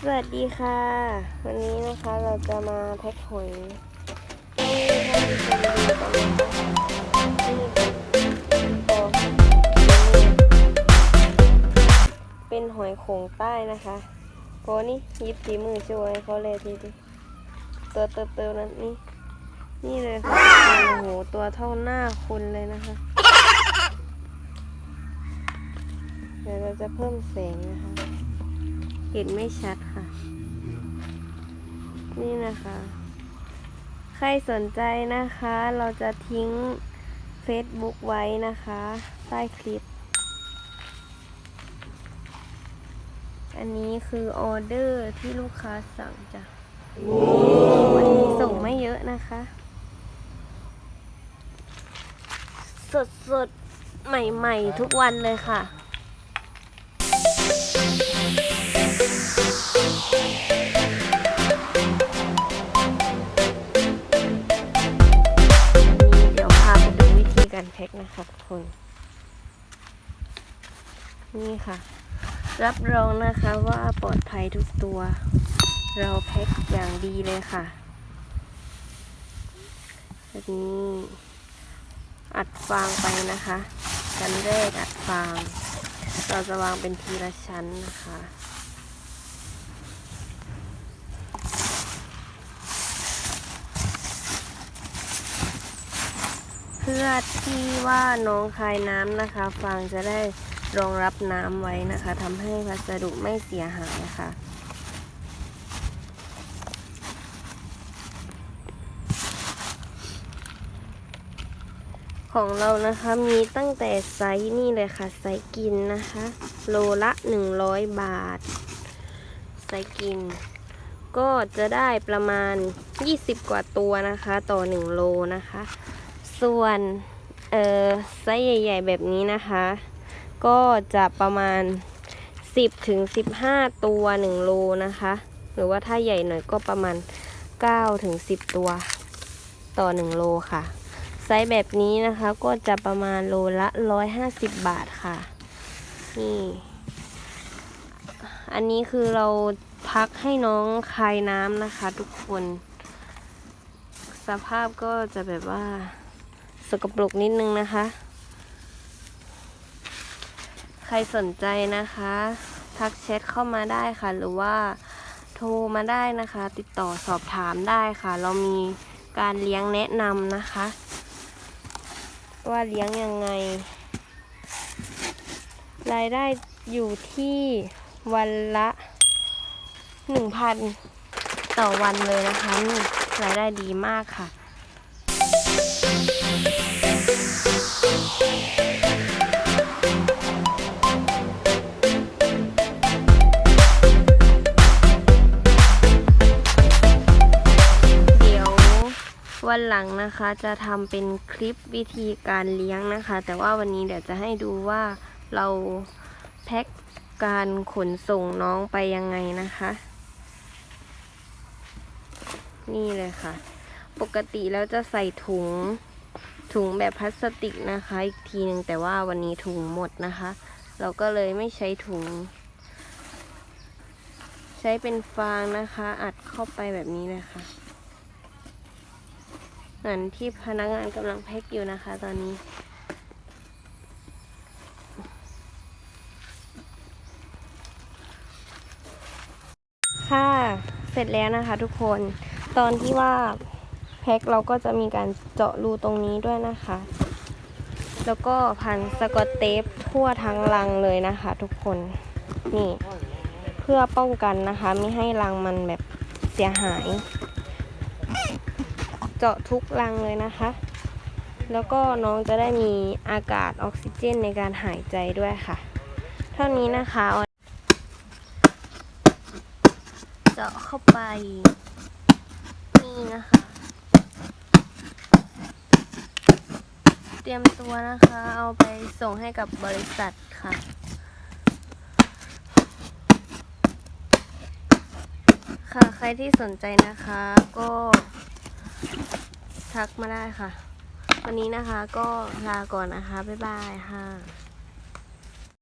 สวัสดีค่ะ วันนี้นะคะเราจะมาแพ็คหอยให้ท่านผู้ชมดูกันนะคะเป็นหอยโขงใต้นะคะโกนี่ยิบสีมือช่วยเขาเลยทีดิตัวเติบๆนั้นนี่นี่เลยค่ะโอ้โหตัวเท่าหน้าคนเลยนะคะ เดี๋ยวเราจะเพิ่มแสงนะคะ เห็นไม่ชัดค่ะ นี่นะคะ ใครสนใจนะคะ เราจะทิ้ง Facebook ไว้นะคะ ใต้คลิป อันนี้คือออเดอร์ที่ลูกค้าสั่งจ้ะวันนี้ส่งไม่เยอะนะคะ สดสดๆใหม่ ๆ ทุกวันเลยค่ะ เดี๋ยวพาไปดูวิธีการแพ็คนะคะทุกคน นี่ค่ะ รับรองนะคะว่าปลอดภัยทุกตัว เราแพ็คอย่างดีเลยค่ะแบบนี้อัดฟางไปนะคะชั้นแรกอัดฟาง เราจะวางเป็นทีละชั้นนะคะ เพื่อที่ว่าน้องคายน้ำนะคะ ฟางจะได้รองรับน้ำไว้นะคะทำให้พัสดุไม่เสียหายค่ะของเรานะคะมีตั้งแต่ไซส์นี่เลยค่ะไซส์กินนะคะ โลละ 100 บาท ไซส์กิน ก็จะได้ประมาณ 20 กว่าตัวนะคะ ต่อ 1 โลนะคะ ส่วนเออไซส์ใหญ่ๆแบบนี้นะคะ ก็จะประมาณ 10ถึง15 ตัว 1 โลนะคะ หรือว่าถ้าใหญ่หน่อยก็ประมาณ9ถึง10 ตัวต่อ 1 โลค่ะ ไซส์แบบนี้นะคะก็จะประมาณโลละ 150 บาทค่ะ นี่ อันนี้คือเราพักให้น้องคายน้ำนะคะทุกคน สภาพก็จะแบบว่า สกปรกนิดนึงนะคะ ใครสนใจนะคะ ทักแชทเข้ามาได้ค่ะ หรือว่าโทรมาได้นะคะ ติดต่อสอบถามได้ค่ะ เรามีการเลี้ยงแนะนำนะคะ ว่าเลี้ยงยังไง รายได้อยู่ที่วันละหนึ่งพันต่อวันเลยนะคะ รายได้ดีมากค่ะ เดี๋ยววันหลังนะคะจะทำเป็นคลิปวิธีการเลี้ยงนะคะ แต่ว่าวันนี้เดี๋ยวจะให้ดูว่าเราแพ็คการขนส่งน้องไปยังไงนะคะ นี่เลยค่ะ ปกติแล้วจะใส่ถุง ถุงแบบพลาสติกนะคะ อีกทีหนึ่งแต่ว่าวันนี้ถุงหมดนะคะ เราก็เลยไม่ใช้ถุง ใช้เป็นฟางนะคะ อัดเข้าไปแบบนี้เลยค่ะเหมือนที่พนักงานกำลังแพ็คอยู่นะคะ ตอนนี้ค่ะ เสร็จแล้วนะคะทุกคน ตอนที่ว่า พ็คเราก็จะมีการเจาะรูตรงนี้ด้วยนะคะ แล้วก็พันสกอตเทปทั่วทั้งรังเลยนะคะทุกคนนี่เพื่อป้องกันนะคะ ไม่ให้รังมันแบบเสียหาย เจาะทุกรังเลยนะคะ แล้วก็น้องจะได้มีอากาศออกซิเจนในการหายใจด้วยค่ะ เท่านี้นะคะ เจาะเข้าไปนี่นะคะ ตรียมตัวนะคะ เอาไปส่งให้กับบริษัทค่ะ ค่ะใครที่สนใจนะคะก็ทักมาได้ค่ะ วันนี้นะคะก็ลาก่อนนะคะ บ๊ายบายค่ะ